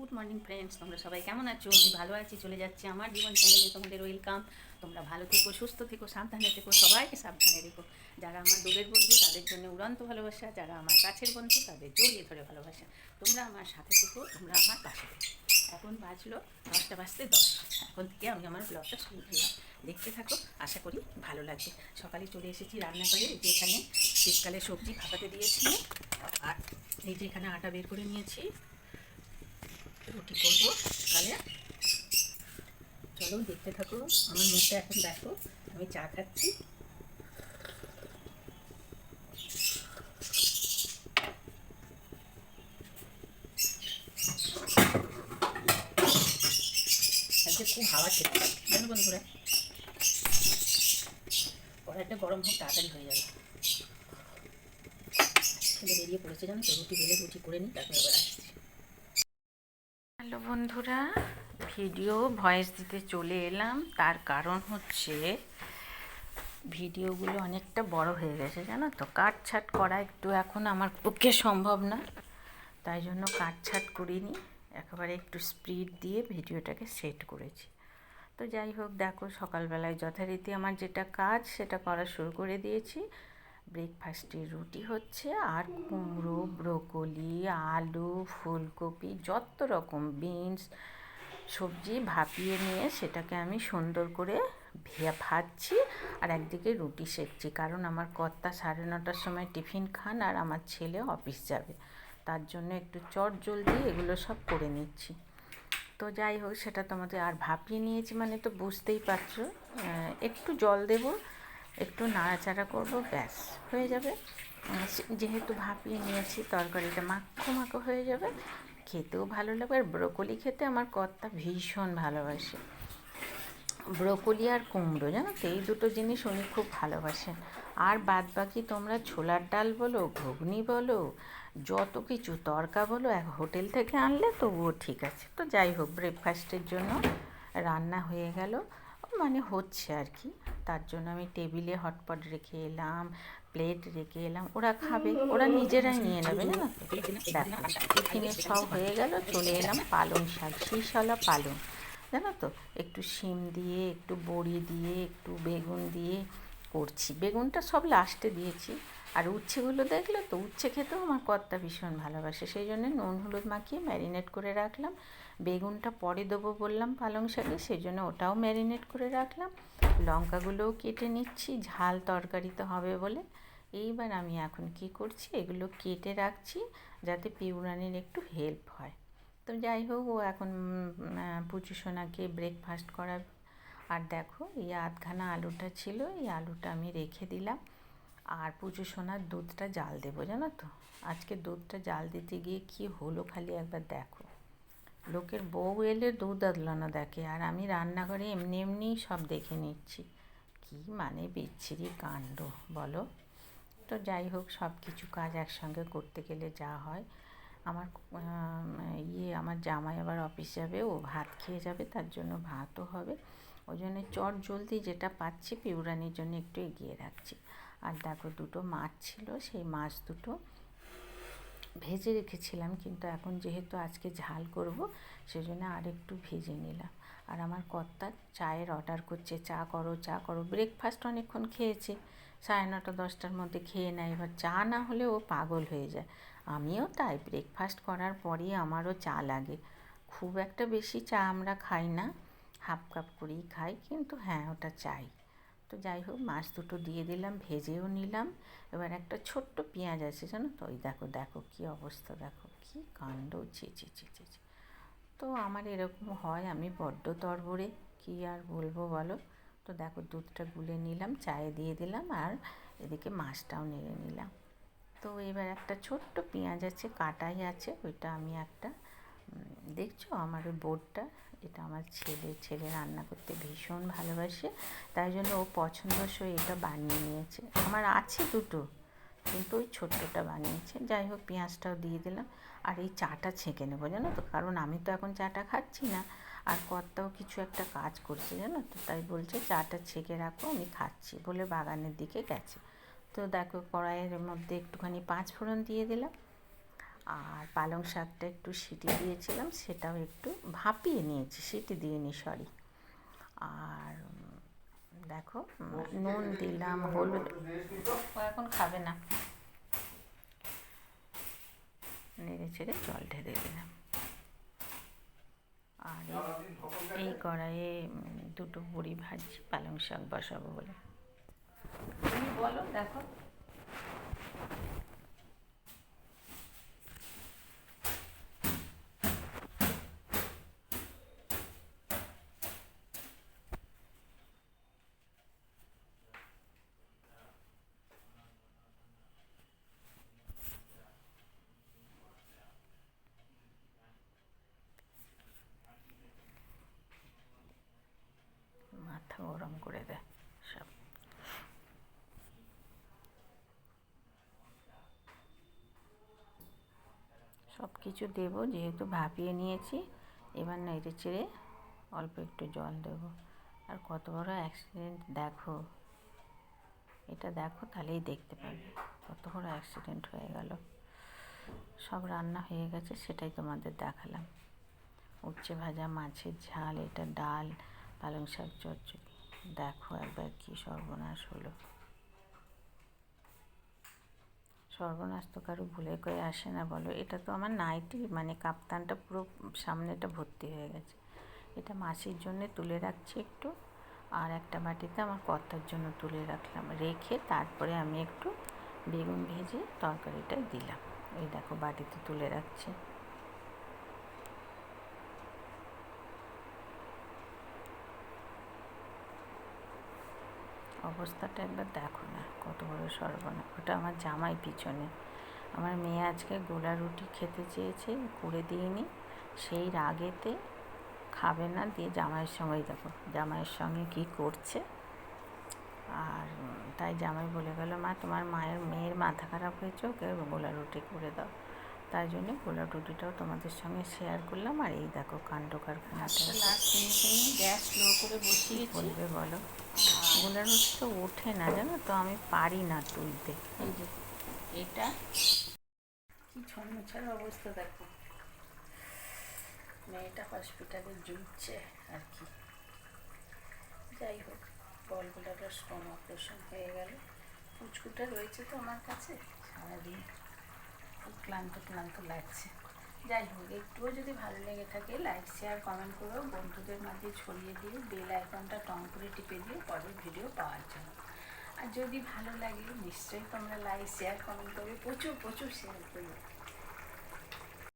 Good morning friends, তোমরা সবাই কেমন আছো? আমি ভালো আছি, চলে যাচ্ছি আমার জীবন চ্যানেলে তোমাদের ওয়েলকাম তোমরা ভালো থেকো, সুস্থ থেকো, সাবধানে থেকো, সবাইকে সাবধানে রেখো। যারা আমার দূরের বন্ধু, তাদের জন্য উড়ন্ত ভালোবাসা। যারা আমার কাছের বন্ধু, তাদের জড়িয়ে ধরে ভালোবাসা। তোমরা আমার সাথে থেকো, তোমরা আমার পাশে থেকো। এখন বাজলো দশটা বাজতে দশ। এখন থেকে আমি আমার ব্লগটা শুরু করলাম। দেখতে থাকো, আশা করি ভালো লাগবে। সকালে চলে এসেছি রান্নাঘরে, এই যে এখানে শীতকালে সবজি ভাপাতে দিয়েছি। আর এই যে এখানে আটা বের করে নিয়েছি। রুটি করব। তাহলে চলো দেখতে থাকো, আমার মুখটা এখন দেখো, আমি চা খাচ্ছি। খুব হাওয়া খেতে। জানো বন্ধুরা? গরম হোক, তাড়াতাড়ি হয়ে যাবে। বেরিয়ে পড়েছে জানো তো, রুটি বেলে রুটি করে নিই, তারপরে হ্যালো বন্ধুরা ভিডিও ভয়েস দিতে চলে এলাম। তার কারণ হচ্ছে ভিডিওগুলো অনেকটা বড় হয়ে গেছে, জানো তো? কাটছাট করা একটু এখন আমার পক্ষে সম্ভব না। তাই জন্য কাটছাট করিনি। একেবারে একটু স্পিড দিয়ে ভিডিওটাকে সেট করেছি। তো যাই হোক, দেখো সকালবেলায় যথারীতি আমার যেটা কাজ, সেটা করা শুরু করে দিয়েছি। ব্রেকফাস্টে রুটি হচ্ছে আর কুমড়ো, ব্রোকলি, আলু, ফুলকপি, যত রকম বিনস, সবজি ভাপিয়ে নিয়ে সেটাকে আমি সুন্দর করে ভে ভাজছি আর একদিকে রুটি সেকছি। কারণ আমার কর্তা সাড়ে নটার সময় টিফিন খান আর আমার ছেলে অফিস যাবে। তার জন্য একটু চট জলদি এগুলো সব করে নিচ্ছি। তো যাই হোক, সেটা তোমাদের আর ভাপিয়ে নিয়েছি মানে তো বুঝতেই পারছ। একটু জল দেব। একটু নাড়াচাড়া করব, ব্যাস, হয়ে যাবে। যেহেতু ভাপিয়ে নিয়েছি, তরকারিটা মাখো মাখো হয়ে যাবে। খেতেও ভালো লাগবে, আর ব্রোকলি খেতে আমার কর্তা ভীষণ ভালোবাসে। ব্রোকলি আর কুমড়ো, জানো তো, এই দুটো জিনিস উনি খুব ভালোবাসেন। আর বাদ বাকি তোমরা ছোলার ডাল বলো, ঘুগনি বলো, যত কিছু তরকা বলো, এক হোটেল থেকে আনলে তবুও ঠিক আছে। তো যাই হোক ব্রেকফাস্টের জন্য রান্না হয়ে গেল। মানে হচ্ছে আর কি। তার জন্য আমি টেবিলে হটপট রেখে এলাম প্লেট রেখে এলাম। ওরা খাবে, ওরা নিজেরাই নিয়ে নেবে না দেখো টিফিনের সব হয়ে গেল, চলে এলাম পালং শাক শীষলা পালং। জানো তো? একটু শিম দিয়ে, একটু বড়ি দিয়ে, একটু বেগুন দিয়ে করছি। বেগুনটা সব লাস্টে দিয়েছি। আর উচ্ছেগুলো দেখল তো উচ্ছে খেতেও আমার কর্তা ভীষণ ভালোবাসে। সেই জন্য নুন, হলুদ মাখিয়ে ম্যারিনেট করে রাখলাম। বেগুনটা পরে দেবো বললাম পালং শাকে, সেই জন্য ওটাও ম্যারিনেট করে রাখলাম। লঙ্কাগুলোও কেটে নিচ্ছি, ঝাল তরকারিতে হবে বলে। এইবার আমি এখন কি করছি, এগুলো কেটে রাখছি যাতে পিউরানির একটু হেল্প হয়। তো যাই হোক, ও এখন পুচু সোনাকে ব্রেকফাস্ট করাবে। আর দেখো, এই আধখানা আলুটা ছিল, এই আলুটা আমি রেখে দিলাম। আর পুজো সোনার দুধটা জাল দেবো, জানো তো? আজকে দুধটা জাল দিতে গিয়ে কি হলো খালি একবার দেখো। লোকের বউ এলে দুধ আদলো না দেখে, আর আমি রান্নাঘরে এমনি এমনিই সব দেখে নিচ্ছি। কি মানে বিচ্ছিরি কাণ্ড, বলো? তো যাই হোক, সব কিছু কাজ একসঙ্গে করতে গেলে যা হয়। আমার ইয়ে আমার জামাই আবার অফিস যাবে, ও ভাত খেয়ে যাবে, তার জন্য ভাতও হবে। ওই জন্য চট জলদি যেটা পাচ্ছি, পিউরানির জন্য একটু এগিয়ে রাখছি। আর দেখো দুটো মাছ ছিল, সেই মাছ দুটো ভেজে রেখেছিলাম, কিন্তু এখন যেহেতু আজকে ঝাল করব, সেজন্য আর একটু ভেজে নিলাম। আর আমার কর্তা চায়ের অর্ডার করছে, চা করো চা করো। ব্রেকফাস্ট অনেকক্ষণ খেয়েছে, সাড়ে নটা, দশটার মধ্যে খেয়ে নেয়। এবার চা না হলে ও পাগল হয়ে যায়। আমিও তাই ব্রেকফাস্ট করার পরই আমারও চা লাগে। খুব একটা বেশি চা আমরা খাই না, হাফ কাপ করেই খাই, কিন্তু হ্যাঁ ওটা চাই। তো যাই হোক, মাছ দুটো দিয়ে দিলাম, ভেজেও নিলাম। এবার একটা ছোট্ট পেঁয়াজ আছে, জানো তো? ওই দেখো দেখো কী অবস্থা, দেখো কী কাণ্ড, ছি ছি ছি ছি। তো আমার এরকম হয়, আমি বড্ড তরবরে, কী আর বলব বলো? তো দেখো, দুধটা গুলে নিলাম, চায়ে দিয়ে দিলাম, আর এদিকে মাছটাও নেড়ে নিলাম। তো এবার একটা ছোট্ট পেঁয়াজ আছে, কাটাই আছে, ওইটা আমি একটা দেখছ আমার ওই বোর্ডটা এটা আমার ছেলে ছেলে রান্না করতে ভীষণ ভালোবাসে। তাই জন্য ও পছন্দসই এটা বানিয়ে নিয়েছে। আমার আছে দুটো, কিন্তু ওই ছোট্টটা বানিয়েছে। যাই হোক, পেঁয়াজটাও দিয়ে দিলাম। আর এই চাটা ছেঁকে নেব, জানো তো? কারণ আমি তো এখন চাটা খাচ্ছি না। আর কর্তাও কিছু একটা কাজ করছে, জানো তো? তাই বলছে, চাটা ছেঁকে রাখো, আমি খাচ্ছি। বলে বাগানের দিকে গেছে। তো দেখো কড়াইয়ের মধ্যে একটুখানি পাঁচ ফোড়ন দিয়ে দিলাম। আর পালং শাকটা একটু সিটি দিয়েছিলাম, সেটাও একটু ভাপিয়ে নিয়েছি, সিটি দিইনি সরি আর দেখো নুন দিলাম, হলুদ। এখন খাবে না। নেড়ে চেড়ে জল ঢেলে দিলাম। আর এই- কড়াইয়ে দুটো বড়ি ভাজি পালং শাক বসাবো বলে। তুমি বলো, দেখো মাথা গরম করে দেয় সব। সব কিছু দেবো, যেহেতু ভাপিয়ে নিয়েছি, এবার নেড়ে চেড়ে অল্প একটু জল দেবো। আর কত বড় অ্যাক্সিডেন্ট দেখো। এটা দেখো, তাহলেই দেখতে পাবে কত বড় অ্যাক্সিডেন্ট হয়ে গেল। সব রান্না হয়ে গেছে, সেটাই তোমাদের দেখালাম। উচ্ছে ভাজা, মাছের ঝাল, এটা ডাল, পালং শাক চচ্চড়ি দেখো একবার কি সর্বনাশ হলো। সর্বনাশ তো কারও ভুলে করে আসে না বলো। এটা তো আমার নাইটি মানে কাপ্তানটা পুরো সামনেটা ভর্তি হয়ে গেছে। এটা মাসির জন্য তুলে রাখছি একটু, আর একটা বাটিতে আমার কর্তার জন্য তুলে রাখলাম। রেখে তারপরে আমি একটু বেগুন ভেজে তরকারিটা দিলাম। এই দেখো বাটিতে তুলে রাখছি। অবস্থাটা একবার দেখো না, কত বড় সর্বনা ওটা আমার জামাই পিছনে। আমার মেয়ে আজকে গোলা রুটি খেতে চেয়েছে, করে দিইনি। সেই রাগেতে খাবে না, দিয়ে জামাইয়ের সঙ্গেই দেখো, জামাইয়ের সঙ্গে কি করছে। আর তাই জামাই বলে গেল, মা, তোমার মায়ের, মেয়ের মাথা খারাপ হয়েছে, ওকে গোলা রুটি করে দাও। তাই জন্য গোলা রুটিটাও তোমাদের সঙ্গে শেয়ার করলাম। আর এই দেখো কাণ্ড কারখানাটা। গ্যাস স্লো করে বসিয়ে বলবে বলো? গোলা রুটি তো ওঠে না জানো তো? আমি পারি না তুলতে। এটা কি ছন্ন ছাড়া অবস্থা দেখো। মেয়েটা হসপিটালে জুটছে আর কি। যাই হোক বলগুলোটা স্টোন অপারেশন হয়ে গেল। পুচকুটা রয়েছে তো আমার কাছে? সারাদিন। খুব ক্লান্ত ক্লান্ত লাগছে। যাই হোক, একটুও যদি ভালো লেগে থাকে লাইক শেয়ার কমেন্ট করো। বন্ধুদের মাঝে ছড়িয়ে দিয়ে বেল আইকনটা টং করে টিপে দিয়ে পরের ভিডিও পাওয়ার জন্য। আর যদি ভালো লাগে, নিশ্চয়ই তোমরা লাইক শেয়ার কমেন্ট করবে প্রচুর প্রচুর শেয়ার করবে